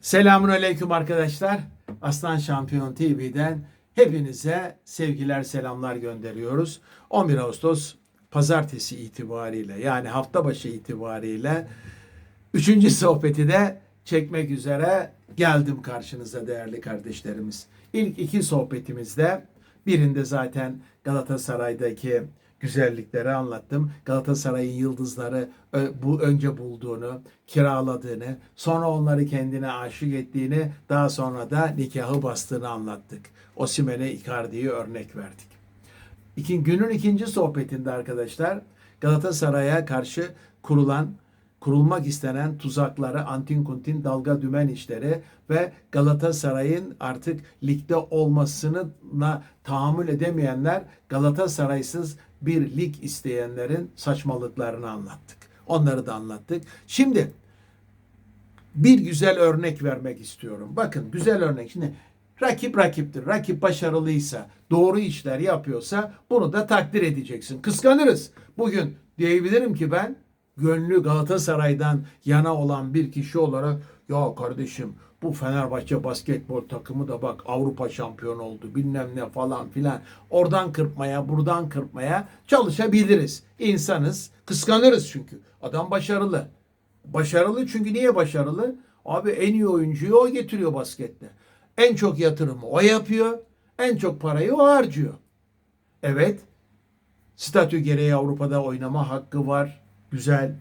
Selamun Aleyküm arkadaşlar. Aslan Şampiyon TV'den hepinize sevgiler selamlar gönderiyoruz. 11 Ağustos pazartesi itibariyle yani hafta başı itibariyle üçüncü sohbeti de çekmek üzere geldim karşınıza değerli kardeşlerimiz. İlk iki sohbetimizde birinde zaten Galatasaray'daki güzellikleri anlattım. Galatasaray'ın yıldızları bu önce bulduğunu, kiraladığını, sonra onları kendine aşık ettiğini, daha sonra da nikahı bastığını anlattık. Osimhen'e Icardi'yi örnek verdik. İki, günün ikinci sohbetinde arkadaşlar Galatasaray'a karşı kurulan kurulmak istenen tuzakları, antin kuntin dalga dümen işleri ve Galatasaray'ın artık ligde olmasına tahammül edemeyenler Galatasaray'sız bir lig isteyenlerin saçmalıklarını anlattık. Onları da anlattık. Şimdi bir güzel örnek vermek istiyorum. Bakın güzel örnek. Şimdi rakip rakiptir. Rakip başarılıysa, doğru işler yapıyorsa bunu da takdir edeceksin. Kıskanırız. Bugün diyebilirim ki ben gönlü Galatasaray'dan yana olan bir kişi olarak ya kardeşim bu Fenerbahçe basketbol takımı da bak Avrupa şampiyonu oldu bilmem ne falan filan. Oradan kırpmaya buradan kırpmaya çalışabiliriz. İnsanız kıskanırız çünkü. Adam başarılı. Başarılı çünkü niye başarılı? Abi en iyi oyuncuyu o getiriyor baskette. En çok yatırımı o yapıyor. En çok parayı o harcıyor. Evet. Statü gereği Avrupa'da oynama hakkı var. Güzel.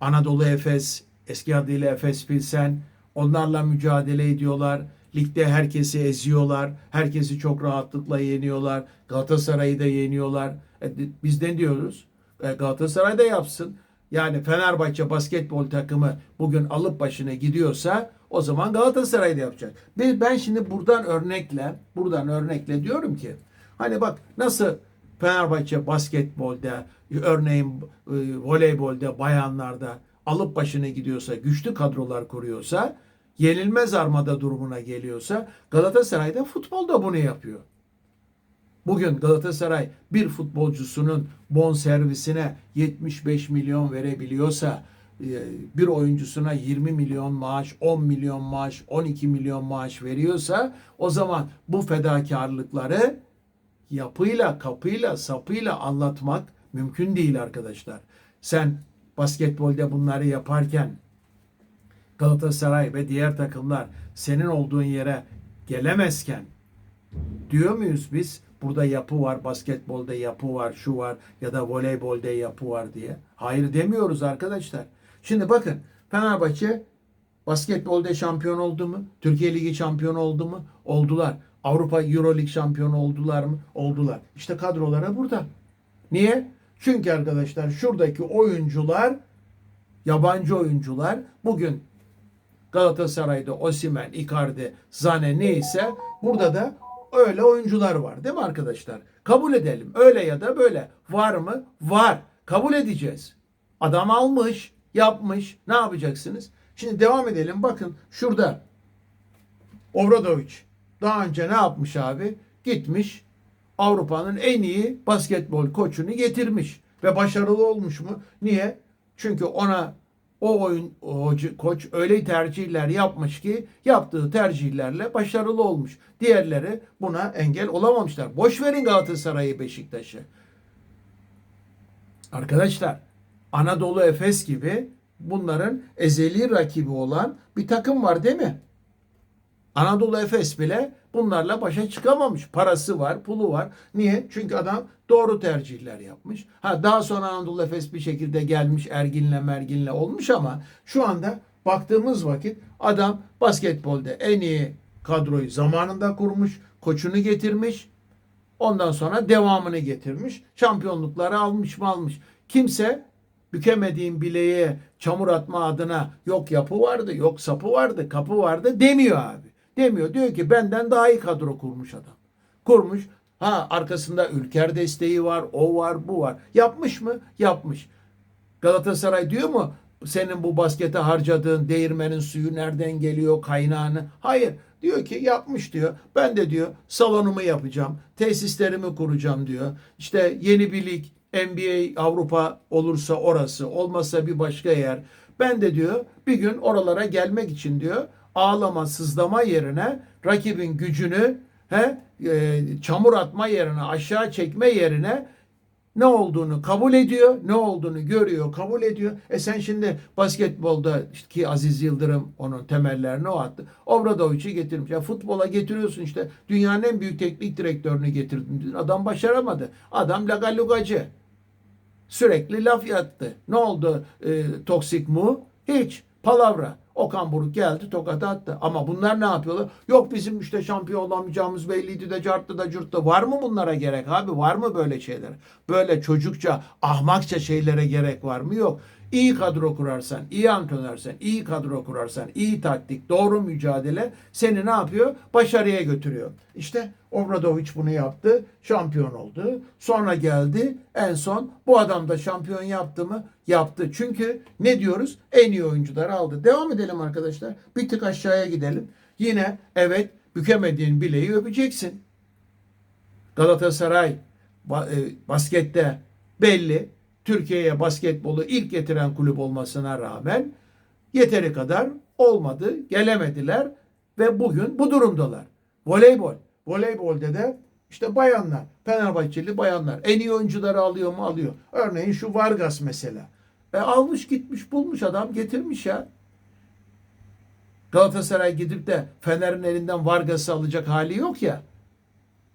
Anadolu Efes, eski adıyla Efes Pilsen. Onlarla mücadele ediyorlar. Ligde herkesi eziyorlar. Herkesi çok rahatlıkla yeniyorlar. Galatasaray'ı da yeniyorlar. E, biz ne diyoruz? E, Galatasaray da yapsın. Yani Fenerbahçe basketbol takımı bugün alıp başına gidiyorsa o zaman Galatasaray da yapacak. Ben şimdi buradan örnekle, buradan örnekle diyorum ki hani bak nasıl Fenerbahçe basketbolda, örneğin e, voleybolda, bayanlarda alıp başına gidiyorsa, güçlü kadrolar kuruyorsa, yenilmez armada durumuna geliyorsa Galatasaray'da futbolda bunu yapıyor. Bugün Galatasaray bir futbolcusunun bon servisine 75 milyon verebiliyorsa e, bir oyuncusuna 20 milyon maaş, 10 milyon maaş, 12 milyon maaş veriyorsa o zaman bu fedakarlıkları yapıyla, kapıyla, sapıyla anlatmak mümkün değil arkadaşlar. Sen basketbolda bunları yaparken Galatasaray ve diğer takımlar senin olduğun yere gelemezken diyor muyuz biz burada yapı var, basketbolda yapı var, şu var ya da voleybolda yapı var diye. Hayır demiyoruz arkadaşlar. Şimdi bakın Fenerbahçe basketbolda şampiyon oldu mu? Türkiye Ligi şampiyonu oldu mu? Oldular. Avrupa Euro Lig şampiyonu oldular mı? Oldular. İşte kadrolara burada. Niye? Çünkü arkadaşlar şuradaki oyuncular yabancı oyuncular bugün Galatasaray'da Osimhen, Icardi, Zane neyse burada da öyle oyuncular var değil mi arkadaşlar? Kabul edelim. Öyle ya da böyle. Var mı? Var. Kabul edeceğiz. Adam almış, yapmış. Ne yapacaksınız? Şimdi devam edelim. Bakın şurada Obradovic daha önce ne yapmış abi? Gitmiş Avrupa'nın en iyi basketbol koçunu getirmiş ve başarılı olmuş mu? Niye? Çünkü ona o oyun o koç öyle tercihler yapmış ki yaptığı tercihlerle başarılı olmuş. Diğerleri buna engel olamamışlar. Boş verin Galatasaray'ı, Beşiktaş'ı. Arkadaşlar Anadolu Efes gibi bunların ezeli rakibi olan bir takım var değil mi? Anadolu Efes bile bunlarla başa çıkamamış. Parası var, pulu var. Niye? Çünkü adam doğru tercihler yapmış. Ha daha sonra Anadolu Efes bir şekilde gelmiş Ergin'le Mergin'le olmuş ama şu anda baktığımız vakit adam basketbolda en iyi kadroyu zamanında kurmuş, koçunu getirmiş. Ondan sonra devamını getirmiş. Şampiyonlukları almış mı almış. Kimse bükemediğin bileğe çamur atma adına yok yapı vardı, yok sapı vardı, kapı vardı demiyor abi. Demiyor. Diyor ki benden daha iyi kadro kurmuş adam. Kurmuş. Ha arkasında ülker desteği var, o var, bu var. Yapmış mı? Yapmış. Galatasaray diyor mu senin bu baskete harcadığın değirmenin suyu nereden geliyor kaynağını? Hayır. Diyor ki yapmış diyor. Ben de diyor salonumu yapacağım. Tesislerimi kuracağım diyor. İşte yeni bir lig NBA Avrupa olursa orası olmazsa bir başka yer. Ben de diyor bir gün oralara gelmek için diyor ağlama sızlama yerine rakibin gücünü he, e, çamur atma yerine aşağı çekme yerine ne olduğunu kabul ediyor, ne olduğunu görüyor, kabul ediyor. E sen şimdi basketbolda işte ki Aziz Yıldırım onun temellerini o attı. Obradovic'i getirmiş. Ya futbola getiriyorsun işte dünyanın en büyük teknik direktörünü getirdin. Adam başaramadı. Adam lagalugacı. Sürekli laf yattı. Ne oldu e, toksik mu? Hiç. Palavra. Okan Buruk geldi tokat attı. Ama bunlar ne yapıyorlar? Yok bizim işte şampiyon olamayacağımız belliydi de carttı da cırttı. Var mı bunlara gerek abi? Var mı böyle şeyler? Böyle çocukça, ahmakça şeylere gerek var mı? Yok. İyi kadro kurarsan, iyi antrenörsen, iyi kadro kurarsan, iyi taktik, doğru mücadele seni ne yapıyor? Başarıya götürüyor. İşte Obradovic bunu yaptı, şampiyon oldu. Sonra geldi, en son bu adam da şampiyon yaptı mı? Yaptı. Çünkü ne diyoruz? En iyi oyuncuları aldı. Devam edelim arkadaşlar. Bir tık aşağıya gidelim. Yine evet bükemediğin bileği öpeceksin. Galatasaray e, baskette belli. Türkiye'ye basketbolu ilk getiren kulüp olmasına rağmen yeteri kadar olmadı, gelemediler ve bugün bu durumdalar. Voleybol. Voleybolde de işte bayanlar, Fenerbahçeli bayanlar en iyi oyuncuları alıyor mu? Alıyor. Örneğin şu Vargas mesela. E almış gitmiş bulmuş adam getirmiş ya. Galatasaray gidip de Fener'in elinden Vargas'ı alacak hali yok ya.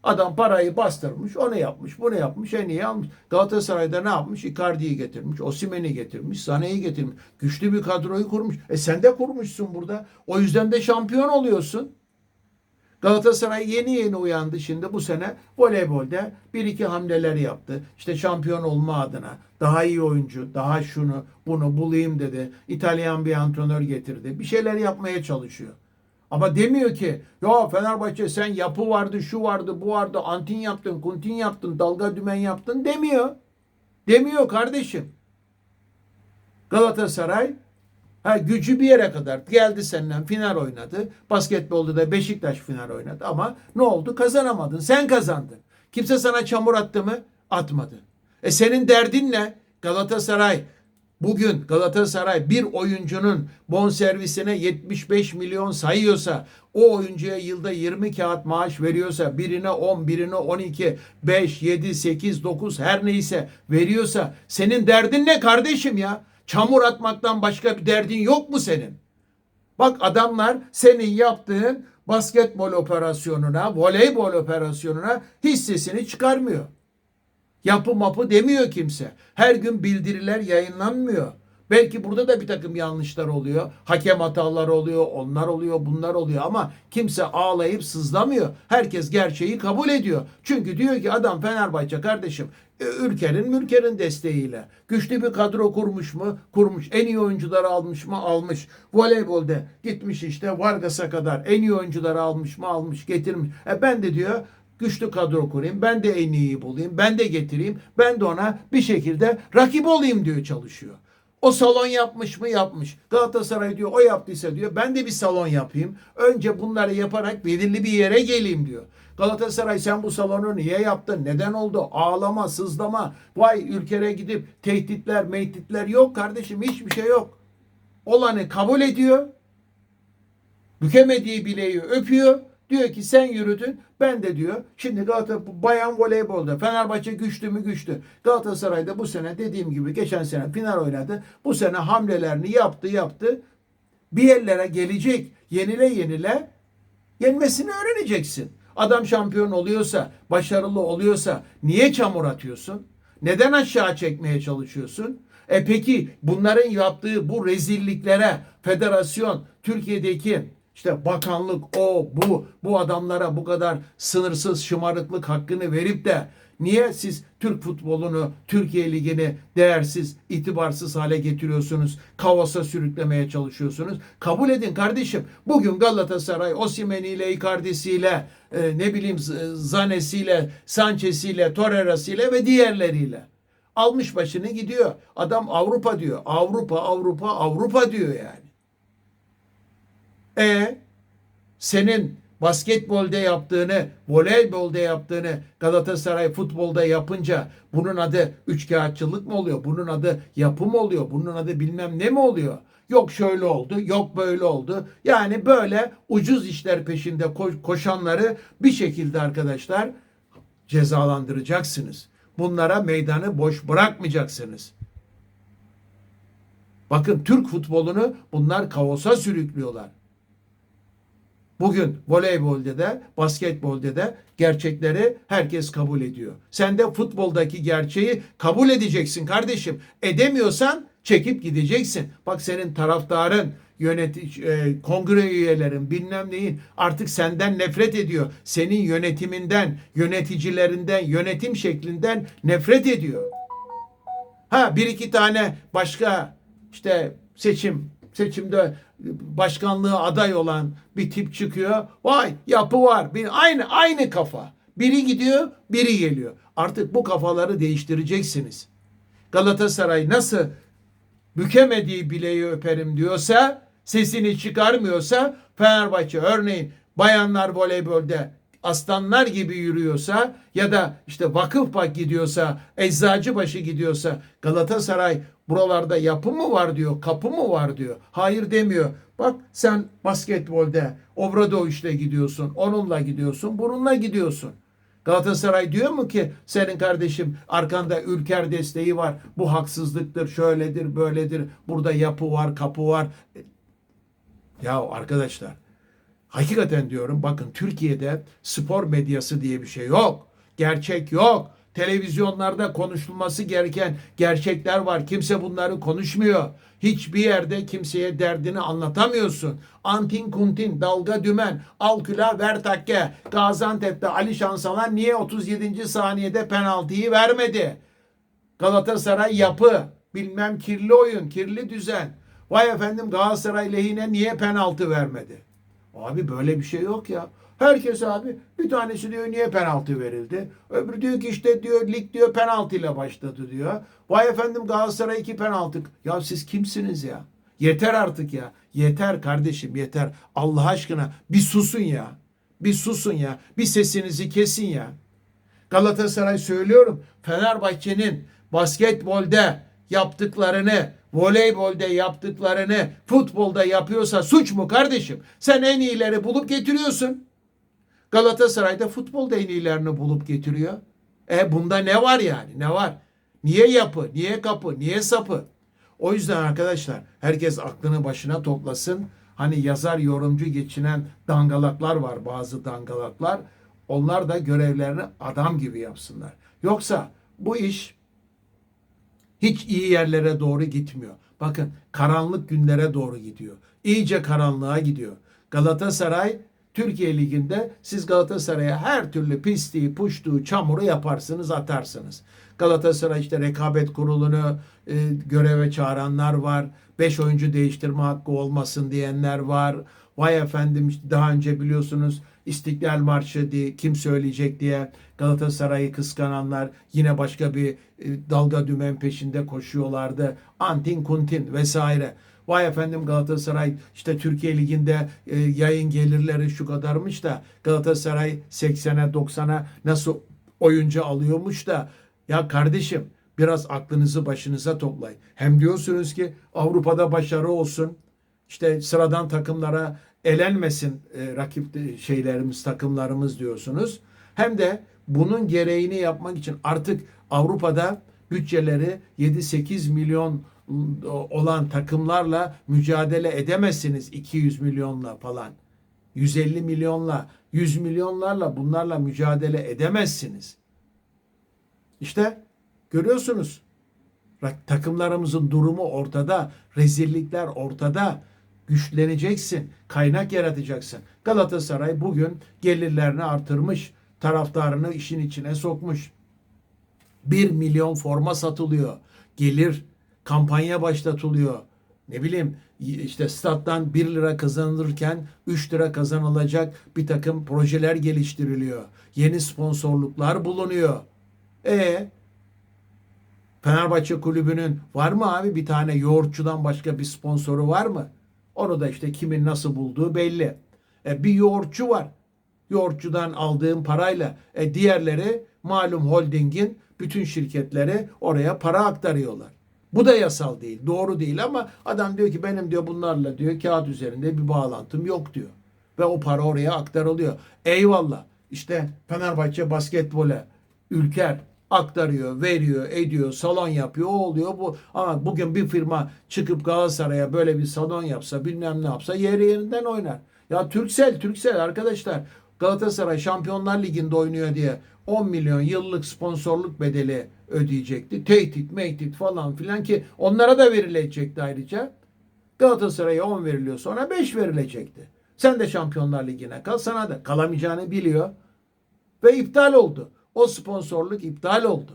Adam parayı bastırmış, onu yapmış, bunu yapmış, en iyi almış. Galatasaray'da ne yapmış? Icardi'yi getirmiş, Osimhen'i getirmiş, Sané'yi getirmiş. Güçlü bir kadroyu kurmuş. E sen de kurmuşsun burada. O yüzden de şampiyon oluyorsun. Galatasaray yeni yeni uyandı şimdi bu sene voleybolde bir iki hamleler yaptı. İşte şampiyon olma adına daha iyi oyuncu, daha şunu bunu bulayım dedi. İtalyan bir antrenör getirdi. Bir şeyler yapmaya çalışıyor. Ama demiyor ki ya Fenerbahçe sen yapı vardı, şu vardı, bu vardı, antin yaptın, kuntin yaptın, dalga dümen yaptın demiyor. Demiyor kardeşim. Galatasaray ha, gücü bir yere kadar geldi senden final oynadı. Basketbolda da Beşiktaş final oynadı ama ne oldu? Kazanamadın. Sen kazandın. Kimse sana çamur attı mı? Atmadı. E senin derdin ne? Galatasaray Bugün Galatasaray bir oyuncunun bonservisine 75 milyon sayıyorsa, o oyuncuya yılda 20 kağıt maaş veriyorsa, birine 10, birine 12, 5, 7, 8, 9 her neyse veriyorsa senin derdin ne kardeşim ya? Çamur atmaktan başka bir derdin yok mu senin? Bak adamlar senin yaptığın basketbol operasyonuna, voleybol operasyonuna hissesini çıkarmıyor. Yapı mapı demiyor kimse. Her gün bildiriler yayınlanmıyor. Belki burada da bir takım yanlışlar oluyor. Hakem hataları oluyor, onlar oluyor, bunlar oluyor ama kimse ağlayıp sızlamıyor. Herkes gerçeği kabul ediyor. Çünkü diyor ki adam Fenerbahçe kardeşim e, Ülker'in Mülker'in desteğiyle. Güçlü bir kadro kurmuş mu? Kurmuş. En iyi oyuncuları almış mı? Almış. Voleybolde gitmiş işte Vargas'a kadar en iyi oyuncuları almış mı? Almış. Getirmiş. E ben de diyor güçlü kadro kurayım. Ben de en iyiyi bulayım. Ben de getireyim. Ben de ona bir şekilde rakip olayım diyor çalışıyor. O salon yapmış mı? Yapmış. Galatasaray diyor o yaptıysa diyor ben de bir salon yapayım. Önce bunları yaparak belirli bir yere geleyim diyor. Galatasaray sen bu salonu niye yaptın? Neden oldu? Ağlama, sızlama. Vay ülkere gidip tehditler, mehditler yok kardeşim. Hiçbir şey yok. Olanı kabul ediyor. Bükemediği bileği öpüyor. Diyor ki sen yürüdün ben de diyor. Şimdi Galatasaray bayan voleybolda Fenerbahçe güçlü mü güçlü. Galatasaray'da bu sene dediğim gibi geçen sene final oynadı. Bu sene hamlelerini yaptı yaptı. Bir yerlere gelecek. Yenile yenile yenmesini öğreneceksin. Adam şampiyon oluyorsa, başarılı oluyorsa niye çamur atıyorsun? Neden aşağı çekmeye çalışıyorsun? E peki bunların yaptığı bu rezilliklere federasyon Türkiye'deki işte bakanlık o bu bu adamlara bu kadar sınırsız şımarıklık hakkını verip de niye siz Türk futbolunu, Türkiye ligini değersiz, itibarsız hale getiriyorsunuz? Kavasa sürüklemeye çalışıyorsunuz. Kabul edin kardeşim. Bugün Galatasaray Osimhen'iyle, Icardi'siyle, e, ne bileyim Zane'siyle, Sanchez'iyle, Torreira'sıyla ve diğerleriyle almış başını gidiyor. Adam Avrupa diyor. Avrupa, Avrupa, Avrupa diyor yani. E senin basketbolda yaptığını, voleybolda yaptığını Galatasaray futbolda yapınca bunun adı üçkağıtçılık mı oluyor? Bunun adı yapı mı oluyor? Bunun adı bilmem ne mi oluyor? Yok şöyle oldu, yok böyle oldu. Yani böyle ucuz işler peşinde ko- koşanları bir şekilde arkadaşlar cezalandıracaksınız. Bunlara meydanı boş bırakmayacaksınız. Bakın Türk futbolunu bunlar kaosa sürüklüyorlar. Bugün voleybolde de, basketbolde de gerçekleri herkes kabul ediyor. Sen de futboldaki gerçeği kabul edeceksin kardeşim. Edemiyorsan çekip gideceksin. Bak senin taraftarın, yönetici, e, kongre üyelerin, bilmem neyin artık senden nefret ediyor. Senin yönetiminden, yöneticilerinden, yönetim şeklinden nefret ediyor. Ha bir iki tane başka işte seçim seçimde başkanlığı aday olan bir tip çıkıyor. Vay yapı var. Bir aynı aynı kafa. Biri gidiyor, biri geliyor. Artık bu kafaları değiştireceksiniz. Galatasaray nasıl bükemediği bileği öperim diyorsa, sesini çıkarmıyorsa Fenerbahçe örneğin bayanlar voleybolde aslanlar gibi yürüyorsa ya da işte Vakıfbank gidiyorsa, Eczacıbaşı gidiyorsa Galatasaray buralarda yapı mı var diyor, kapı mı var diyor. Hayır demiyor. Bak sen basketbolde Obradoviç'le gidiyorsun, onunla gidiyorsun, bununla gidiyorsun. Galatasaray diyor mu ki senin kardeşim arkanda ülker desteği var. Bu haksızlıktır, şöyledir, böyledir. Burada yapı var, kapı var. Ya arkadaşlar hakikaten diyorum bakın Türkiye'de spor medyası diye bir şey yok. Gerçek yok. Televizyonlarda konuşulması gereken gerçekler var. Kimse bunları konuşmuyor. Hiçbir yerde kimseye derdini anlatamıyorsun. Antin kuntin, dalga dümen, al külah ver takke. Gaziantep'te Ali Şansalan niye 37. saniyede penaltıyı vermedi? Galatasaray yapı, bilmem kirli oyun, kirli düzen. Vay efendim Galatasaray lehine niye penaltı vermedi? Abi böyle bir şey yok ya. Herkes abi bir tanesi diyor niye penaltı verildi? Öbürü diyor ki işte diyor lig diyor penaltıyla başladı diyor. Vay efendim Galatasaray iki penaltı. Ya siz kimsiniz ya? Yeter artık ya. Yeter kardeşim yeter. Allah aşkına bir susun ya. Bir susun ya. Bir sesinizi kesin ya. Galatasaray söylüyorum. Fenerbahçe'nin basketbolde yaptıklarını, voleybolde yaptıklarını futbolda yapıyorsa suç mu kardeşim? Sen en iyileri bulup getiriyorsun. Galatasaray'da futbolda en iyilerini bulup getiriyor. E bunda ne var yani? Ne var? Niye yapı? Niye kapı? Niye sapı? O yüzden arkadaşlar herkes aklını başına toplasın. Hani yazar yorumcu geçinen dangalaklar var bazı dangalaklar. Onlar da görevlerini adam gibi yapsınlar. Yoksa bu iş hiç iyi yerlere doğru gitmiyor. Bakın karanlık günlere doğru gidiyor. İyice karanlığa gidiyor. Galatasaray Türkiye Ligi'nde siz Galatasaray'a her türlü pisliği, puştuğu, çamuru yaparsınız, atarsınız. Galatasaray işte rekabet kurulunu e, göreve çağıranlar var. Beş oyuncu değiştirme hakkı olmasın diyenler var. Vay efendim daha önce biliyorsunuz İstiklal Marşı diye kim söyleyecek diye Galatasaray'ı kıskananlar yine başka bir e, dalga dümen peşinde koşuyorlardı. Antin kuntin vesaire. Vay efendim Galatasaray işte Türkiye Ligi'nde e, yayın gelirleri şu kadarmış da Galatasaray 80'e 90'a nasıl oyuncu alıyormuş da ya kardeşim biraz aklınızı başınıza toplayın. Hem diyorsunuz ki Avrupa'da başarı olsun. İşte sıradan takımlara elenmesin e, rakip de- şeylerimiz, takımlarımız diyorsunuz. Hem de bunun gereğini yapmak için artık Avrupa'da bütçeleri 7-8 milyon olan takımlarla mücadele edemezsiniz 200 milyonla falan. 150 milyonla, 100 milyonlarla bunlarla mücadele edemezsiniz. İşte görüyorsunuz. Takımlarımızın durumu ortada, rezillikler ortada. Güçleneceksin, kaynak yaratacaksın. Galatasaray bugün gelirlerini artırmış, taraftarını işin içine sokmuş. 1 milyon forma satılıyor. Gelir kampanya başlatılıyor. Ne bileyim işte stat'tan 1 lira kazanılırken 3 lira kazanılacak bir takım projeler geliştiriliyor. Yeni sponsorluklar bulunuyor. E Fenerbahçe kulübünün var mı abi bir tane yoğurtçudan başka bir sponsoru var mı? Onu da işte kimin nasıl bulduğu belli. E, bir yoğurtçu var. Yoğurtçudan aldığım parayla e, diğerleri malum holdingin bütün şirketleri oraya para aktarıyorlar. Bu da yasal değil, doğru değil ama adam diyor ki benim diyor bunlarla diyor kağıt üzerinde bir bağlantım yok diyor. Ve o para oraya aktarılıyor. Eyvallah. İşte Fenerbahçe basketbole Ülker aktarıyor, veriyor, ediyor, salon yapıyor, o oluyor bu. Ama bugün bir firma çıkıp Galatasaray'a böyle bir salon yapsa, bilmem ne yapsa yeri yerinden oynar. Ya Türksel, Türksel arkadaşlar Galatasaray Şampiyonlar Ligi'nde oynuyor diye 10 milyon yıllık sponsorluk bedeli ödeyecekti. Tehdit, meytit falan filan ki onlara da verilecekti ayrıca. Galatasaray'a 10 veriliyor sonra 5 verilecekti. Sen de Şampiyonlar Ligi'ne kal sana da kalamayacağını biliyor. Ve iptal oldu. O sponsorluk iptal oldu.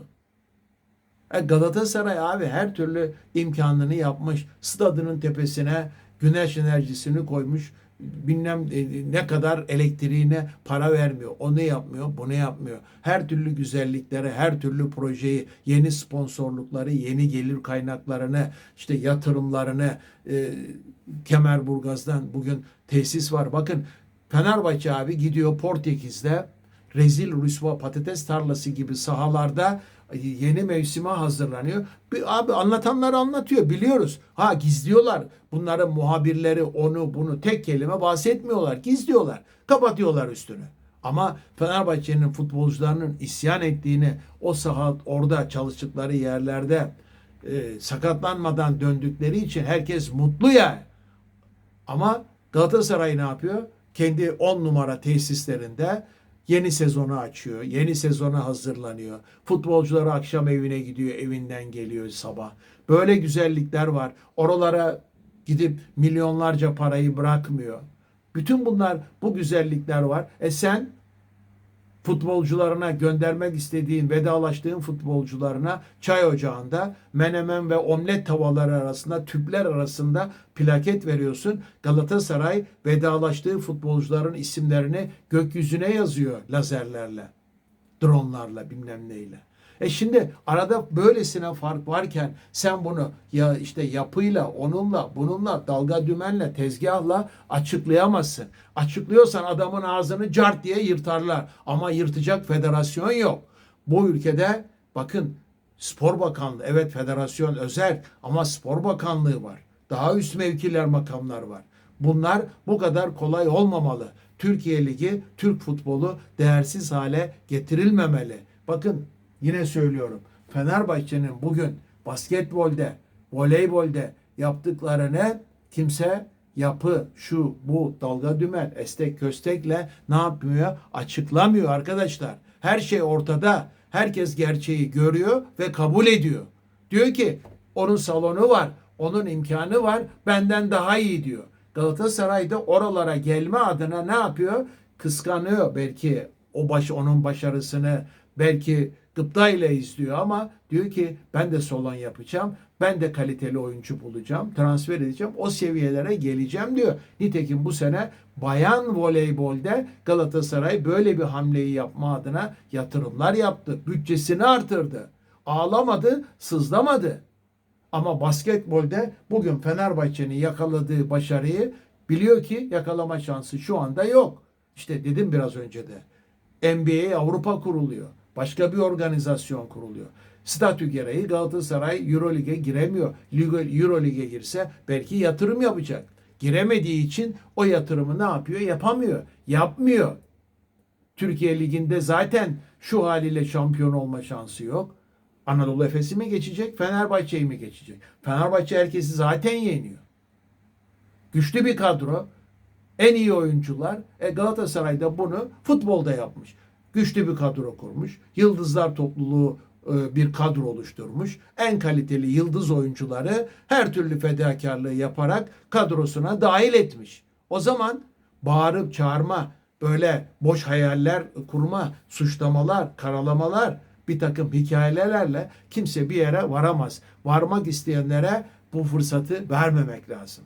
E Galatasaray abi her türlü imkanını yapmış. Stadının tepesine güneş enerjisini koymuş. Bilmem e, ne kadar elektriğine para vermiyor. Onu yapmıyor, bunu yapmıyor. Her türlü güzellikleri, her türlü projeyi, yeni sponsorlukları, yeni gelir kaynaklarını, işte yatırımlarını e, Kemerburgaz'dan bugün tesis var. Bakın Fenerbahçe abi gidiyor Portekiz'de rezil rüsva patates tarlası gibi sahalarda yeni mevsime hazırlanıyor. Bir, abi anlatanlar anlatıyor biliyoruz. Ha gizliyorlar. Bunların muhabirleri onu bunu tek kelime bahsetmiyorlar. Gizliyorlar. Kapatıyorlar üstünü. Ama Fenerbahçe'nin futbolcularının isyan ettiğini o saha orada çalıştıkları yerlerde e, sakatlanmadan döndükleri için herkes mutlu ya. Ama Galatasaray ne yapıyor? Kendi 10 numara tesislerinde yeni sezonu açıyor. Yeni sezona hazırlanıyor. Futbolcuları akşam evine gidiyor. Evinden geliyor sabah. Böyle güzellikler var. Oralara gidip milyonlarca parayı bırakmıyor. Bütün bunlar bu güzellikler var. E sen futbolcularına göndermek istediğin, vedalaştığın futbolcularına çay ocağında menemen ve omlet tavaları arasında, tüpler arasında plaket veriyorsun. Galatasaray vedalaştığı futbolcuların isimlerini gökyüzüne yazıyor lazerlerle, dronlarla bilmem neyle. E şimdi arada böylesine fark varken sen bunu ya işte yapıyla, onunla, bununla, dalga dümenle, tezgahla açıklayamazsın. Açıklıyorsan adamın ağzını cart diye yırtarlar. Ama yırtacak federasyon yok. Bu ülkede bakın spor bakanlığı, evet federasyon özel ama spor bakanlığı var. Daha üst mevkiler makamlar var. Bunlar bu kadar kolay olmamalı. Türkiye Ligi, Türk futbolu değersiz hale getirilmemeli. Bakın Yine söylüyorum. Fenerbahçe'nin bugün basketbolde, voleybolde yaptıklarını kimse yapı, şu, bu, dalga dümen, estek köstekle ne yapmıyor? Açıklamıyor arkadaşlar. Her şey ortada. Herkes gerçeği görüyor ve kabul ediyor. Diyor ki onun salonu var, onun imkanı var, benden daha iyi diyor. Galatasaray'da oralara gelme adına ne yapıyor? Kıskanıyor belki o baş onun başarısını, belki gıpta ile izliyor ama diyor ki ben de salon yapacağım. Ben de kaliteli oyuncu bulacağım. Transfer edeceğim. O seviyelere geleceğim diyor. Nitekim bu sene bayan voleybolde Galatasaray böyle bir hamleyi yapma adına yatırımlar yaptı. Bütçesini artırdı. Ağlamadı, sızlamadı. Ama basketbolde bugün Fenerbahçe'nin yakaladığı başarıyı biliyor ki yakalama şansı şu anda yok. İşte dedim biraz önce de. NBA Avrupa kuruluyor. Başka bir organizasyon kuruluyor. Statü gereği Galatasaray Eurolig'e giremiyor. Eurolig'e girse belki yatırım yapacak. Giremediği için o yatırımı ne yapıyor? Yapamıyor. Yapmıyor. Türkiye Ligi'nde zaten şu haliyle şampiyon olma şansı yok. Anadolu Efes'i mi geçecek, Fenerbahçe'yi mi geçecek? Fenerbahçe herkesi zaten yeniyor. Güçlü bir kadro, en iyi oyuncular. E Galatasaray da bunu futbolda yapmış güçlü bir kadro kurmuş. Yıldızlar topluluğu e, bir kadro oluşturmuş. En kaliteli yıldız oyuncuları her türlü fedakarlığı yaparak kadrosuna dahil etmiş. O zaman bağırıp çağırma, böyle boş hayaller kurma, suçlamalar, karalamalar, bir takım hikayelerle kimse bir yere varamaz. Varmak isteyenlere bu fırsatı vermemek lazım.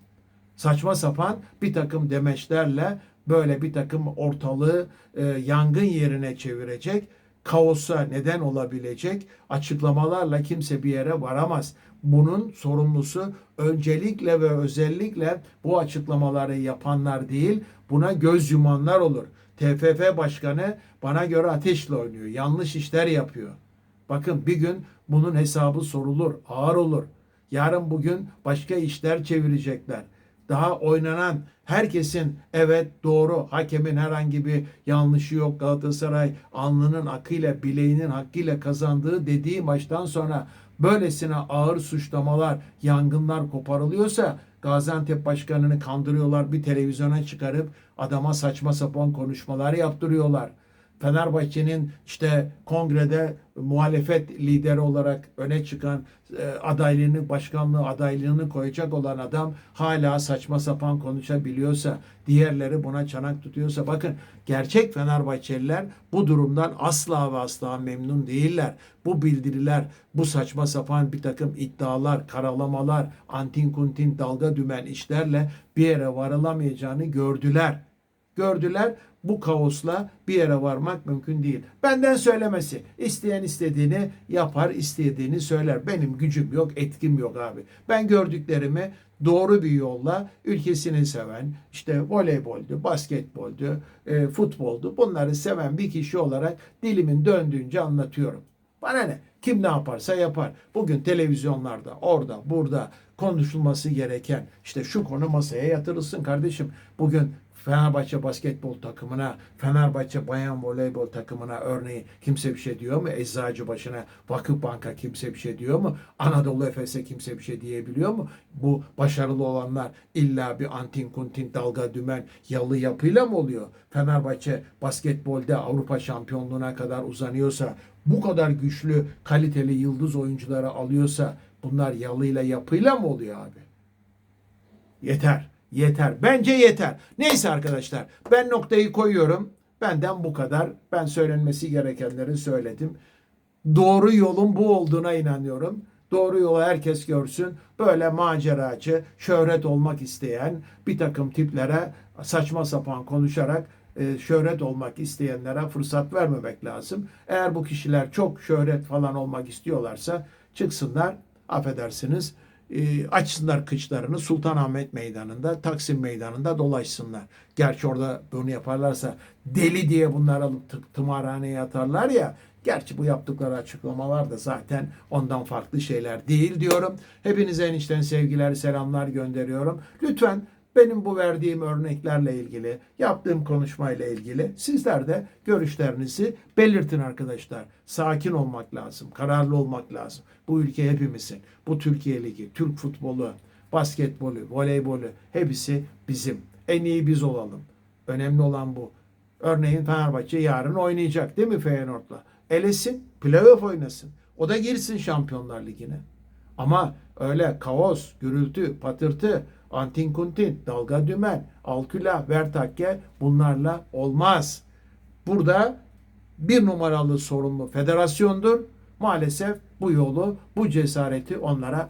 Saçma sapan bir takım demeçlerle böyle bir takım ortalığı e, yangın yerine çevirecek, kaosa neden olabilecek açıklamalarla kimse bir yere varamaz. Bunun sorumlusu öncelikle ve özellikle bu açıklamaları yapanlar değil, buna göz yumanlar olur. TFF başkanı bana göre ateşle oynuyor. Yanlış işler yapıyor. Bakın bir gün bunun hesabı sorulur, ağır olur. Yarın bugün başka işler çevirecekler. Daha oynanan herkesin evet doğru hakemin herhangi bir yanlışı yok Galatasaray alnının akıyla bileğinin hakkıyla kazandığı dediği maçtan sonra böylesine ağır suçlamalar, yangınlar koparılıyorsa Gaziantep başkanını kandırıyorlar bir televizyona çıkarıp adama saçma sapan konuşmalar yaptırıyorlar. Fenerbahçe'nin işte kongrede muhalefet lideri olarak öne çıkan e, adaylığını, başkanlığı adaylığını koyacak olan adam hala saçma sapan konuşabiliyorsa, diğerleri buna çanak tutuyorsa bakın gerçek Fenerbahçeliler bu durumdan asla ve asla memnun değiller. Bu bildiriler, bu saçma sapan bir takım iddialar, karalamalar, antin kuntin dalga dümen işlerle bir yere varılamayacağını gördüler gördüler. Bu kaosla bir yere varmak mümkün değil. Benden söylemesi. İsteyen istediğini yapar, istediğini söyler. Benim gücüm yok, etkim yok abi. Ben gördüklerimi doğru bir yolla ülkesini seven, işte voleyboldu, basketboldu, e, futboldu bunları seven bir kişi olarak dilimin döndüğünce anlatıyorum. Bana ne? Kim ne yaparsa yapar. Bugün televizyonlarda, orada, burada konuşulması gereken işte şu konu masaya yatırılsın kardeşim. Bugün Fenerbahçe basketbol takımına, Fenerbahçe bayan voleybol takımına örneği kimse bir şey diyor mu? Eczacı başına, Vakıfbank'a kimse bir şey diyor mu? Anadolu Efes'e kimse bir şey diyebiliyor mu? Bu başarılı olanlar illa bir antin kuntin dalga dümen yalı yapıyla mı oluyor? Fenerbahçe basketbolda Avrupa şampiyonluğuna kadar uzanıyorsa, bu kadar güçlü, kaliteli yıldız oyuncuları alıyorsa bunlar yalıyla yapıyla mı oluyor abi? Yeter. Yeter. Bence yeter. Neyse arkadaşlar ben noktayı koyuyorum. Benden bu kadar. Ben söylenmesi gerekenleri söyledim. Doğru yolun bu olduğuna inanıyorum. Doğru yolu herkes görsün. Böyle maceracı, şöhret olmak isteyen bir takım tiplere saçma sapan konuşarak e, şöhret olmak isteyenlere fırsat vermemek lazım. Eğer bu kişiler çok şöhret falan olmak istiyorlarsa çıksınlar affedersiniz e, açsınlar kıçlarını Sultanahmet Meydanı'nda, Taksim Meydanı'nda dolaşsınlar. Gerçi orada bunu yaparlarsa deli diye bunları alıp tı- tımarhaneye atarlar ya. Gerçi bu yaptıkları açıklamalar da zaten ondan farklı şeyler değil diyorum. Hepinize enişten sevgiler, selamlar gönderiyorum. Lütfen benim bu verdiğim örneklerle ilgili, yaptığım konuşmayla ilgili sizler de görüşlerinizi belirtin arkadaşlar. Sakin olmak lazım, kararlı olmak lazım. Bu ülke hepimizin. Bu Türkiye Ligi, Türk futbolu, basketbolu, voleybolu hepsi bizim. En iyi biz olalım. Önemli olan bu. Örneğin Fenerbahçe yarın oynayacak değil mi Feyenoord'la? Elesin, playoff oynasın. O da girsin Şampiyonlar Ligi'ne. Ama öyle kaos, gürültü, patırtı, antin kuntin, dalga dümen, alküla, vertakke bunlarla olmaz. Burada bir numaralı sorumlu federasyondur. Maalesef bu yolu, bu cesareti onlara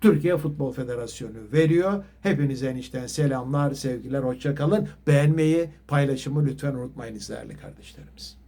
Türkiye Futbol Federasyonu veriyor. Hepinize enişten selamlar, sevgiler, hoşça kalın. Beğenmeyi, paylaşımı lütfen unutmayınız değerli kardeşlerimiz.